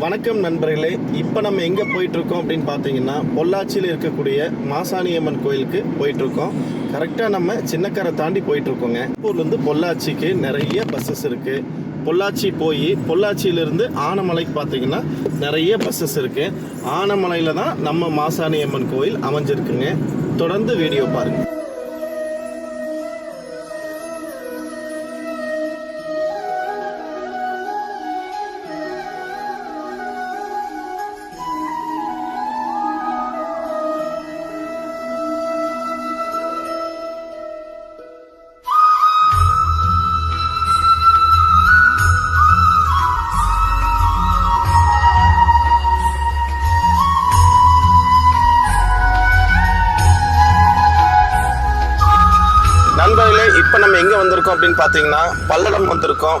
வணக்கம் நண்பர்களே இப்போ நம்ம எங்கே போயிட்டுருக்கோம் அப்படின்னு பார்த்தீங்கன்னா பொள்ளாச்சியில் இருக்கக்கூடிய மாசாணியம்மன் கோயிலுக்கு போயிட்டுருக்கோம். கரெக்டாக நம்ம சின்னக்கரை தாண்டி போயிட்டுருக்கோங்க. ஊர்லேருந்து பொள்ளாச்சிக்கு நிறைய பஸ்ஸஸ் இருக்குது பொள்ளாச்சி போய் பொள்ளாச்சியிலிருந்து ஆனமலைக்கு பார்த்தீங்கன்னா நிறைய பஸ்ஸஸ் இருக்குது ஆனமலையில் தான் நம்ம மாசாணியம்மன் கோயில் அமைஞ்சிருக்குங்க. தொடர்ந்து வீடியோ பாருங்கள் நம்ம எங்கே வந்திருக்கோம் அப்படின்னு பார்த்தீங்கன்னா பல்லடம் வந்திருக்கோம்.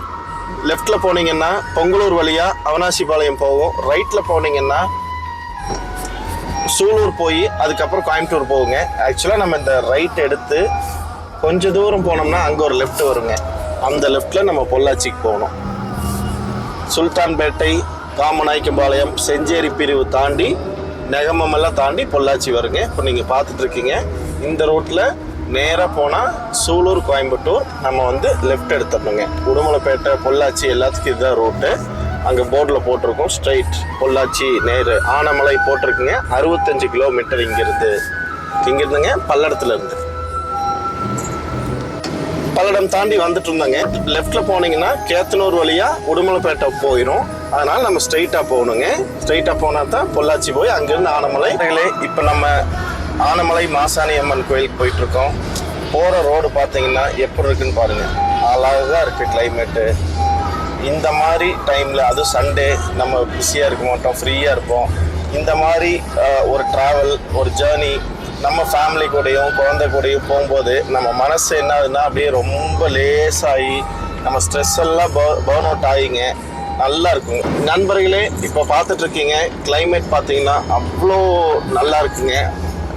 லெஃப்டில் போனீங்கன்னா பொங்கலூர் வழியாக அவனாசிபாளையம் போகும் ரைட்டில் போனீங்கன்னா சூலூர் போய் அதுக்கப்புறம் கோயம்புத்தூர் போகுங்க. ஆக்சுவலாக நம்ம இந்த ரைட் எடுத்து கொஞ்ச தூரம் போனோம்னா அங்கே ஒரு லெஃப்ட் வருங்க. அந்த லெஃப்டில் நம்ம பொள்ளாச்சிக்கு போகணும். சுல்தான்பேட்டை காமநாயக்கம்பாளையம் செஞ்சேரி பிரிவு தாண்டி நெகமமெல்லாம் தாண்டி பொள்ளாச்சி வருங்க. இப்போ நீங்கள் பார்த்துட்ருக்கீங்க இந்த ரோட்டில் நேராக போனால் சூலூர் கோயம்புத்தூர். நம்ம வந்து லெஃப்ட் எடுத்துடணுங்க. உடுமலைப்பேட்டை பொள்ளாச்சி எல்லாத்துக்கும் இதுதான் ரூட்டு அங்கே போர்டில் போட்டிருக்கோம் ஸ்ட்ரைட் பொள்ளாச்சி நேரு ஆனமலை போட்டிருக்குங்க. அறுபத்தஞ்சு கிலோமீட்டர் இங்கேருந்து. இங்கேருந்துங்க பல்லடத்துல இருந்து பல்லடம் தாண்டி வந்துட்டு இருந்தாங்க. லெஃப்டில் போனீங்கன்னா கேத்தனூர் வழியாக உடுமலைப்பேட்டை போயிடும் அதனால் நம்ம ஸ்ட்ரைட்டாக போகணுங்க. ஸ்ட்ரைட்டாக போனால் தான் பொள்ளாச்சி போய் அங்கேருந்து ஆனமலை. இப்போ நம்ம ஆனமலை மாசாணி அம்மன் கோயிலுக்கு போயிட்டு இருக்கோம் ரோடு பார்த்தீங்கன்னா எப்படி இருக்குன்னு பாருங்க. அழகாக இருக்குது கிளைமேட்டு இந்த மாதிரி டைமில் அதுவும் சண்டே நம்ம பிஸியாக இருக்க மாட்டோம் ஃப்ரீயாக இருப்போம். இந்த மாதிரி ஒரு ட்ராவல் ஒரு ஜேர்னி நம்ம ஃபேமிலி கூடயும் குழந்தை கூடயும் போகும்போது நம்ம மனசு என்ன ஆகுதுன்னா அப்படியே ரொம்ப லேசாகி நம்ம ஸ்ட்ரெஸ் எல்லாம் பேர்ன் அவுட் ஆகிங்க நல்லா இருக்குங்க நண்பர்களே இப்போ பார்த்துட்ருக்கீங்க கிளைமேட் பார்த்தீங்கன்னா அவ்வளோ நல்லா இருக்குங்க.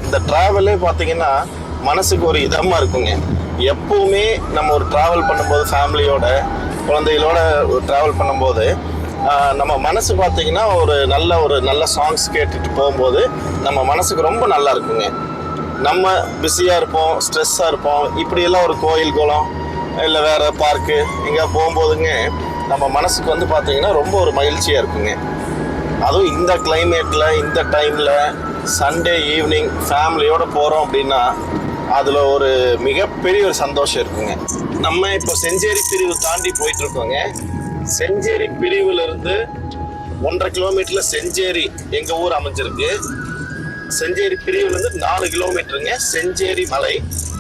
இந்த ட்ராவலே பார்த்தீங்கன்னா மனசுக்கு ஒரு இதமாக இருக்குங்க. எப்போவுமே நம்ம ஒரு ட்ராவல் பண்ணும்போது ஃபேமிலியோட குழந்தைகளோட ட்ராவல் பண்ணும்போது நம்ம மனசு பார்த்தீங்கன்னா ஒரு நல்ல ஒரு நல்ல சாங்ஸ் கேட்டுட்டு போகும்போது நம்ம மனசுக்கு ரொம்ப நல்லா இருக்குங்க. நம்ம பிஸியாக இருப்போம் ஸ்ட்ரெஸ்ஸாக இருப்போம். இப்படியெல்லாம் ஒரு கோயில் குளம் இல்லை வேறு பார்க்கு எங்கேயா போகும்போதுங்க நம்ம மனசுக்கு வந்து பார்த்தீங்கன்னா ரொம்ப ஒரு மகிழ்ச்சியாக இருக்குங்க. அதுவும் இந்த கிளைமேட்டில் இந்த டைமில் சண்டே ஈவினிங் ஃபேமிலியோடு போகிறோம் அப்படின்னா அதில் ஒரு மிகப்பெரிய ஒரு சந்தோஷம் இருக்குங்க. நம்ம இப்போ செஞ்சேரி பிரிவு தாண்டி போயிட்டுருக்கோங்க. செஞ்சேரி பிரிவுலேருந்து ஒன்றரை கிலோமீட்டரில் செஞ்சேரி எங்கள் ஊர் அமைஞ்சிருக்கு. செஞ்சேரி பிரிவுலேருந்து நாலு கிலோமீட்டருங்க. செஞ்சேரி மலை.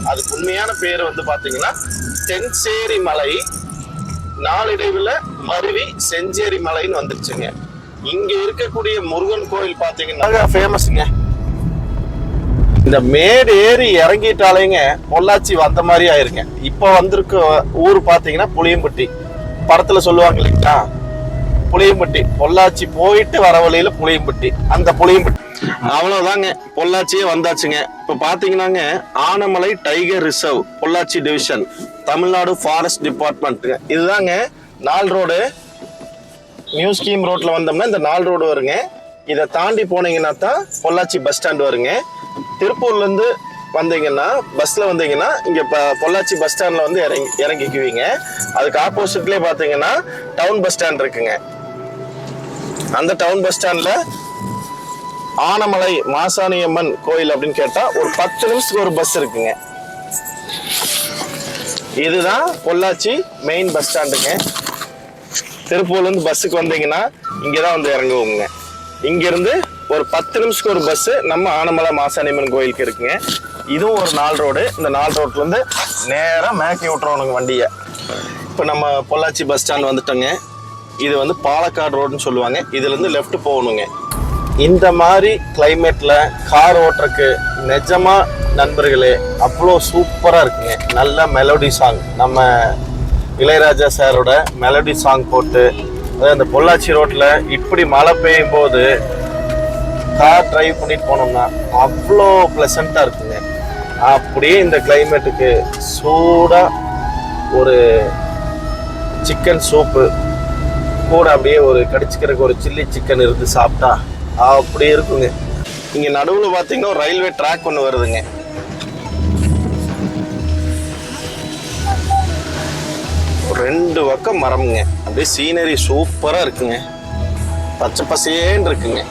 அதுக்கு உண்மையான பேர் வந்து பார்த்தீங்கன்னா தென்சேரி மலை. நாளடைவில் மருவி செஞ்சேரி மலைன்னு வந்துருச்சுங்க. இங்க இருக்கக்கூடிய முருகன் கோயில் பாத்தீங்கன்னா ஃபேமஸ்ங்க இந்த மேடு ஏறி இறங்கிட்டாலேங்க பொள்ளாச்சி வந்த மாதிரி ஆயிருங்க. இப்போ வந்திருக்க ஊர் பார்த்தீங்கன்னா புளியம்பட்டி. படத்தில் சொல்லுவாங்க இல்லைங்களா? புளியம்பட்டி. பொள்ளாச்சி போயிட்டு வர வழியில புளியம்பட்டி. அந்த புளியம்பட்டி. அவ்வளவுதாங்க. பொள்ளாச்சியே வந்தாச்சுங்க. இப்ப பாத்தீங்கன்னாங்க Anamalai tiger reserve Pollachi division Tamil Nadu forest டிபார்ட்மெண்ட்டுங்க. இதுதாங்க நால் ரோடு. நியூ ஸ்கீம் ரோட்ல வந்தோம்னா இந்த நால் ரோடு வருங்க. இதை தாண்டி போனீங்கன்னா தான் பொள்ளாச்சி பஸ் ஸ்டாண்ட் வருங்க. திருப்பூர்லேருந்து வந்தீங்கன்னா பஸ்ல வந்தீங்கன்னா இங்க பொள்ளாச்சி பஸ் ஸ்டாண்ட்ல வந்து இறங்கி இறங்கிக்குவீங்க. அதுக்கு ஆப்போசிட்லேயே பார்த்தீங்கன்னா டவுன் பஸ் ஸ்டாண்ட் இருக்குங்க. அந்த டவுன் பஸ் ஸ்டாண்ட்ல ஆனமலை மாசாணியம்மன் கோயில் அப்படின்னு கேட்டா ஒரு பத்து நிமிஷத்துக்கு ஒரு பஸ் இருக்குங்க. இதுதான் பொள்ளாச்சி மெயின் பஸ் ஸ்டாண்டுங்க திருப்பூர்ல இருந்து பஸ்ஸுக்கு வந்தீங்கன்னா இங்கதான் வந்து இறங்குவோங்க. இங்கிருந்து ஒரு பத்து நிமிஷத்துக்கு ஒரு பஸ் நம்ம ஆனமலை மாசாணியம்மன் கோயிலுக்கு இருக்குங்க. இதுவும் ஒரு நாள் ரோடு இந்த நாள் ரோட்ல இருந்து நேரா மேக்கி விட்டுறோனுங்க வண்டியை. இப்போ நம்ம பொள்ளாச்சி பஸ் ஸ்டாண்ட் வந்துட்டோங்க. இது வந்து பாலக்காடு ரோடுன்னு சொல்லுவாங்க. இதுல இருந்து லெஃப்ட் போகணுங்க. இந்த மாதிரி கிளைமேட்ல கார் ஓட்டுறக்கு நிஜமா நண்பர்களே அவ்வளோ சூப்பரா இருக்குங்க. நல்ல மெலோடி சாங் நம்ம இளையராஜா சாரோட மெலோடி சாங் போட்டு அதாவது அந்த பொள்ளாச்சி ரோட்டில் இப்படி மழை பெய்யும் போது கார் டிரைவ் பண்ணிட்டு போனோம்னா அவ்வளோ ப்ளசண்ட்டாக இருக்குங்க. அப்படியே இந்த கிளைமேட்டுக்கு சூடாக ஒரு சிக்கன் சூப்பு கூட அப்படியே ஒரு கடிச்சிக்கிறக்கு ஒரு சில்லி சிக்கன் இருந்து சாப்பிட்டா அப்படியே இருக்குங்க. இங்கே நடுவில் பார்த்தீங்கன்னா ஒரு ரயில்வே ட்ராக் ஒன்று வருதுங்க. ரெண்டு பக்கம் மரம்ங்க. அப்படியே சீனரி சூப்பராக இருக்குங்க. பச்சை பசேன்னு இருக்குங்க.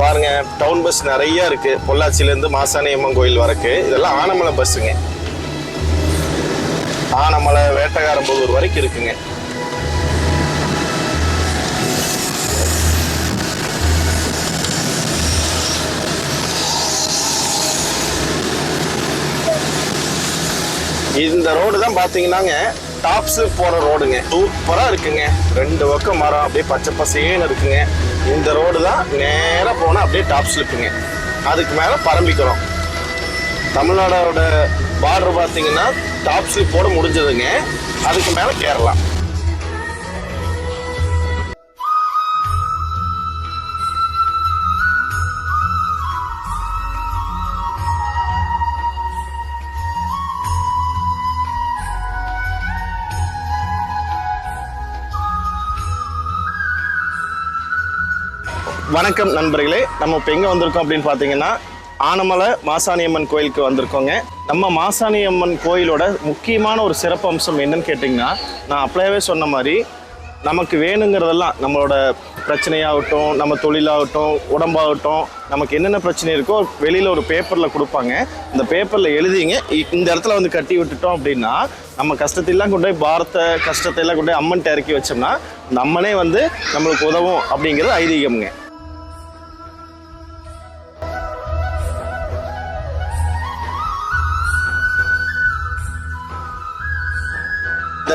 பாருங்க டவுன் பஸ் நிறைய இருக்கு. பொள்ளாச்சியிலேருந்து மாசாணியம்மன் மாசாணி அம்மன் கோயில் வரக்கு. இதெல்லாம் ஆனமலை பஸ்ஸுங்க ஆனமலை வேட்டகாரம்புதூர் வரைக்கும் இருக்குங்க. இந்த ரோடு தான் பாத்தீங்கன்னாங்க. டாப் ஸ்லிப் போற ரோடுங்க சூப்பரா இருக்குங்க. ரெண்டு பக்கம் மரம் அப்படியே பச்சை பசேன்னு இருக்குங்க. இந்த ரோடு தான் நேராக போனா அப்படியே டாப் ஸ்லிப்புங்க அதுக்கு மேல பரம்பிக்கிறோம் தமிழ்நாடோட பார்டர் பார்த்தீங்கன்னா டாப் ஸ்லிப்போட முடிஞ்சதுங்க. அதுக்கு மேல கேரளா. வணக்கம் நண்பர்களே. நம்ம இப்போ எங்கே வந்திருக்கோம் அப்படின்னு பார்த்தீங்கன்னா ஆனமலை மாசாணியம்மன் கோயிலுக்கு வந்திருக்கோங்க. நம்ம மாசாணியம்மன் கோயிலோட முக்கியமான ஒரு சிறப்பு அம்சம் என்னன்னு கேட்டிங்கன்னா நான் அப்பளையவே சொன்ன மாதிரி நமக்கு வேணுங்கிறதெல்லாம் நம்மளோட பிரச்சனையாகட்டும் நம்ம தொழிலாகட்டும் உடம்பாகட்டும் நமக்கு என்னென்ன பிரச்சனை இருக்கோ வெளியில் ஒரு பேப்பரில் கொடுப்பாங்க. இந்த பேப்பரில் எழுதிங்க. இந்த இடத்துல வந்து கட்டி விட்டுட்டோம் அப்படின்னா நம்ம கஷ்டத்தையெல்லாம் கொண்டு போய் பாரத்தை கஷ்டத்தை எல்லாம் கொண்டு போய் அம்மன்ட்ட இறக்கி வச்சோம்னா அந்த அம்மனே வந்து நம்மளுக்கு உதவும் அப்படிங்கிறது ஐதீகம்ங்க.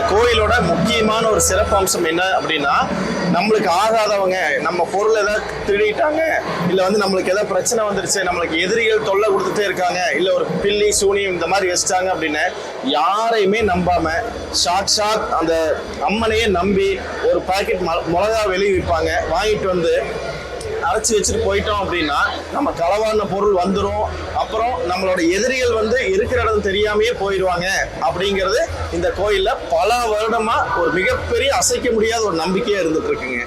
கோயிலோட முக்கியமான ஒரு சிறப்பு அம்சம் என்ன அப்படின்னா நம்மளுக்கு ஆகாதவங்க நம்ம பொருள் ஏதாவது திருடிட்டாங்க இல்லை வந்து நம்மளுக்கு ஏதாவது பிரச்சனை வந்துருச்சு நம்மளுக்கு எதிரிகள் தொல்லை கொடுத்துட்டே இருக்காங்க இல்லை ஒரு பில்லி சூனியம் இந்த மாதிரி வச்சிட்டாங்க அப்படின்னு யாரையுமே நம்பாம ஷார்ட் ஷார்ட் அந்த அம்மனையே நம்பி ஒரு பாக்கெட் மிளகா வெளியே விற்பாங்க வாங்கிட்டு வந்து அரைச்சி வச்சுட்டு போயிட்டோம் அப்படின்னா நம்ம களவான பொருள் வந்துடும் அப்புறம் நம்மளோட எதிரிகள் வந்து இருக்கிற இடம் தெரியாமையே போயிடுவாங்க அப்படிங்கிறது இந்த கோயிலில் பல வருடமாக ஒரு மிகப்பெரிய அசைக்க முடியாத ஒரு நம்பிக்கையாக இருந்துட்டு இருக்குங்க.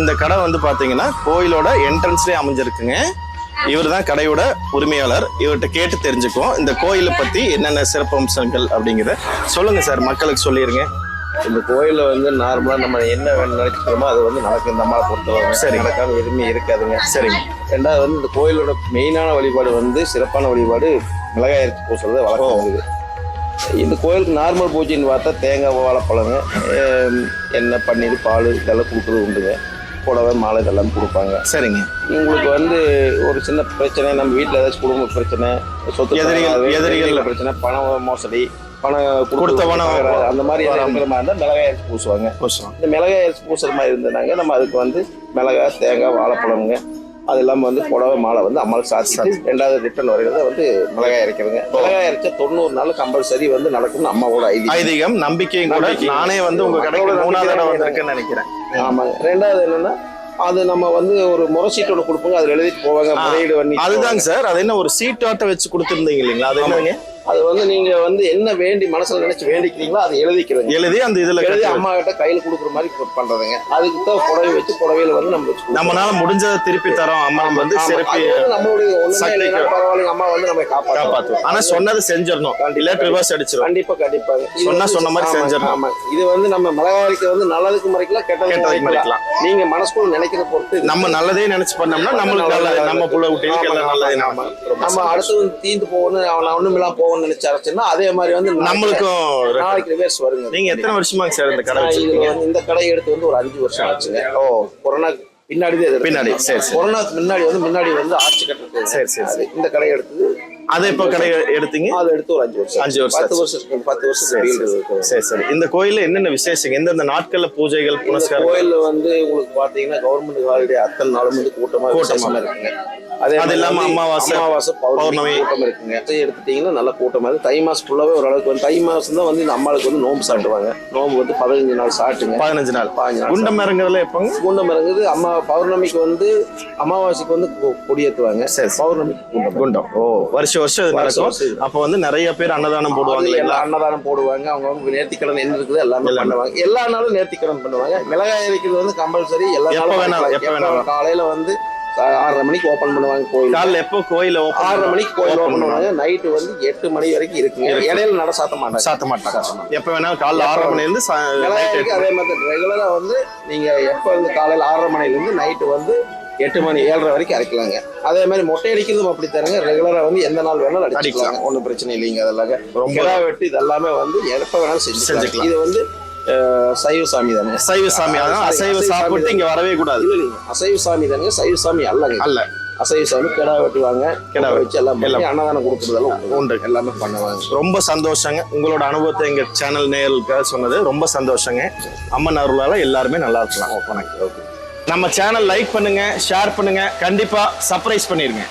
இந்த கடை வந்து பார்த்தீங்கன்னா கோயிலோட என்ட்ரன்ஸ்லேயே அமைஞ்சிருக்குங்க. இவர் தான் கடையோட உரிமையாளர். இவர்கிட்ட கேட்டு தெரிஞ்சுக்குவோம். இந்த கோயிலை பற்றி என்னென்ன சிறப்பு அம்சங்கள் அப்படிங்கிறத. சொல்லுங்கள் சார் மக்களுக்கு சொல்லிடுங்க இந்த கோயில்ல வந்து நார்மலா நம்ம என்ன நினைக்கிறோமோ அது வந்து நடக்கும் இந்த அம்மாவை பொறுத்தவரை சரி. நடக்காம எதுவுமே இருக்காதுங்க. சரிங்க. ரெண்டாவது வந்து இந்த கோயிலோட மெயினான வழிபாடு வந்து சிறப்பான வழிபாடு மிளகாய் அரைச்சி பூசுறது வழக்கம் இருக்குது. இந்த கோயிலுக்கு நார்மல் பூஜைன்னு பார்த்தா தேங்காய் வாழைப்பழங்க எண்ணெய் பன்னீர் பால் இதெல்லாம் கொடுக்குறது உண்டுங்க. புடவை மாலை இதெல்லாம் கொடுப்பாங்க. சரிங்க. உங்களுக்கு வந்து ஒரு சின்ன பிரச்சனை நம்ம வீட்டில் ஏதாச்சும் குடும்ப பிரச்சனை சொத்து எதிரிகள். பிரச்சனை பண மோசடி பணம் கொடுத்த பணம் அந்த மாதிரி. இருக்கிற மாதிரி இருந்தால் மிளகாய் அரைச்சி பூசுவாங்க. இந்த மிளகாய் அரைச்சி பூசுற மாதிரி இருந்ததுனாங்க நம்ம அதுக்கு வந்து மிளகாய் தேங்காய் வாழைப்பழமுங்க. அது இல்லாமல் வந்து புடவை மாலை வந்து அம்மாவுக்கு சாத்திட்டு ரெண்டாவது ரிட்டர்ன் வரைகிறத வந்து மிளகாய் அரைக்கிறதுங்க. மிளகாய் அரைச்சா தொண்ணூறு நாள் கம்பல்சரி வந்து நடக்கும்னு அம்மாவோட ஐதி ஐதீகம் நம்பிக்கையும் கூட. நானே வந்து உங்க கடைக்கு மக்களோட மூணாவது தான் வந்திருக்கேன்னு நினைக்கிறேன். ஆமாங்க. ரெண்டாவது என்னன்னா அது நம்ம வந்து ஒரு முரசீட்டு ஒன்று கொடுப்போங்க அதில் எழுதிட்டு போவாங்க முறையீடு பண்ணி அதுதாங்க சார். அது என்ன ஒரு சீட்டாட்ட வச்சு கொடுத்துருந்தீங்க இல்லைங்களா? அது என்னங்க? அது வந்து நீங்க வந்து என்ன வேண்டி மனசுல நினைச்சு வேண்டிக்கிறீங்களோ அதை எழுதிக்கிறதுங்க எழுதி அந்த இதுல எழுதி அம்மா கிட்ட கையில கொடுக்குற மாதிரி பண்றதுங்க. அதுக்கு தான் புடவை வச்சு புடவையில வந்து நம்ம. நம்மனால முடிஞ்சதை திருப்பி தரோம். அம்மா வந்து சிறப்பி நம்மளுடைய ஒண்ணுமே பரவாயில்லைங்க. அம்மா வந்து நம்ம காப்பாற்றும் ஆனா சொன்னதை செஞ்சிடணும். இல்ல ரிவர்ஸ் அடிச்சிடும் கண்டிப்பா கண்டிப்பாங்க சொன்னா சொன்ன மாதிரி செஞ்சிடணும். ஆமா. இது வந்து நம்ம மிளகாய்க்கு வந்து நல்லதுக்கு மறைக்கலாம் கெட்டதுக்கு மறைக்கலாம். நீங்க மனசுக்குள்ள நினைக்கிறத பொறுத்து. நம்ம நல்லதே நினைச்சு பண்ணோம்னா நம்மளுக்கு நல்லது நம்ம புள்ள குட்டிகளுக்கு நல்லது. நம்ம அடுத்தது தீந்து போகணும் அவன் ஒண்ணுமில்லாம் போகணும்னு நினைச்சு அரைச்சுன்னா அதே மாதிரி வந்து நம்மளுக்கும் நாளைக்கு ரிவர்ஸ் வருங்க. நீங்க எத்தனை வருஷமாங்க சார் இந்த கடை வச்சிருக்கீங்க? இந்த கடை எடுத்து வந்து ஒரு அஞ்சு வருஷம் ஆச்சுங்க. ஓ. கொரோனா பின்னாடி பின்னாடி, சரி. கொரோனாக்கு முன்னாடி வந்து முன்னாடி வந்து ஆட்சி கட்டுறது. சரி, சரி, இந்த கடை எடுத்தது அதை இப்போ கடை எடுத்தீங்க? அது எடுத்து ஒரு அஞ்சு வருஷம். அஞ்சு வருஷம். பத்து. வருஷம். பத்து வருஷம் சரி, சரி. இந்த கோயில்ல என்னென்ன விசேஷம் எந்தெந்த நாட்கள்ல பூஜைகள் புனஸ்காரம் கோயில்ல வந்து உங்களுக்கு பாத்தீங்கன்னா கவர்மெண்ட் ஹாலிடே அத்தனை நாளும் வந்து கூட்டமா கூட்டமா. விசேஷமா இருக்குங்க. அதே அது இல்லாம அமாவாசை, அமாவாசை பௌர்ணமி. கூட்டம் இருக்குங்க. எடுத்துட்டீங்கன்னா நல்ல கூட்டமா இருக்கு. தை மாசம் ஃபுல்லாவே ஓரளவுக்கு வந்து தை மாசம் தான் வந்து இந்த அம்மாளுக்கு வந்து நோம்பு சாட்டுவாங்க நோம்பு வந்து பதினஞ்சு நாள் சாட்டுங்க பதினஞ்சு நாள். பதினஞ்சு நாள் குண்டம் இறங்குறதுல எப்பங்க? குண்டம் இறங்குது அம்மா பௌர்ணமிக்கு வந்து அமாவாசைக்கு வந்து கொ- கொடியேத்துவாங்க சரி. பௌர்ணமிக்கு குண்டம். குண்டம். ஓ வருஷம் வருஷம் இது வருஷம் நடக்கும் இது. அப்ப வந்து நிறைய பேர் அன்னதானம் போடுவாங்க எல்லாம் அன்னதானம் போடுவாங்க. அவங்க வந்து நேர்த்திக்கடன் என்ன இருக்குது எல்லாமே. பண்ணுவாங்க. எல்லா நாளும் நேர்த்திக்கடன் பண்ணுவாங்க. மிளகாய் அரைக்கிறது வந்து கம்பல்சரி எல்லா நாளும் வேணாலும், எப்ப வேணாலும். காலையில வந்து ஆறரை மணிக்கு ஓபன் பண்ணுவாங்க கோயில் காலைல எப்போ கோயில ஆறரை மணிக்கு கோயில் ஓபன் பண்ணுவாங்க. நைட்டு வந்து எட்டு மணி வரைக்கும் இருக்குங்க இடையில நட சாத்த மாட்டாங்க. சாத்த மாட்டாங்க. எப்ப வேணாலும் காலைல ஆறரை மணில இருந்து அதே மாதிரி ரெகுலரா வந்து நீங்க எப்ப வந்து காலையில ஆறரை மணில இருந்து நைட்டு வந்து எட்டு மணி ஏழரை வரைக்கும் அரைக்கலாங்க. அதே மாதிரி மொட்டை அடிக்கிறதும் அப்படி தருங்க ரெகுலரா வந்து எந்த நாள் வேணாலும் அடிச்சுக்கலாம் ஒன்றும் பிரச்சனை இல்லைங்க அதெல்லாம் ரொம்ப- வெட்டு இது எல்லாமே வந்து எப்ப வேணாலும் செஞ்சுக்கலாம். செஞ்சுக்கலாம். இது வந்து சைவ சாமி தானே சைவ சாமி. அசைவ சாப்பிட்டு இங்க வரவே கூடாது. இல்ல இல்லைங்க. அசைவ சாமி தானே சைவ சாமி அல்லங்க அல்ல. அசைவ சாமி கிடா வெட்டுவாங்க. கிடா வச்சு எல்லாம். அன்னதானம் கொடுக்குறதெல்லாம் உண்டு. எல்லாமே பண்ணுவாங்க. ரொம்ப சந்தோஷங்க. உங்களோட அனுபவத்தை எங்க சேனல் நேயர்களுக்காக சொன்னது ரொம்ப சந்தோஷங்க. அம்மன் அருளால எல்லாருமே நல்லா இருக்கலாம். வணக்கம். நம்ம சேனல் லைக் பண்ணுங்க ஷேர் பண்ணுங்க கண்டிப்பா சர்ப்ரைஸ் பண்ணிருங்க.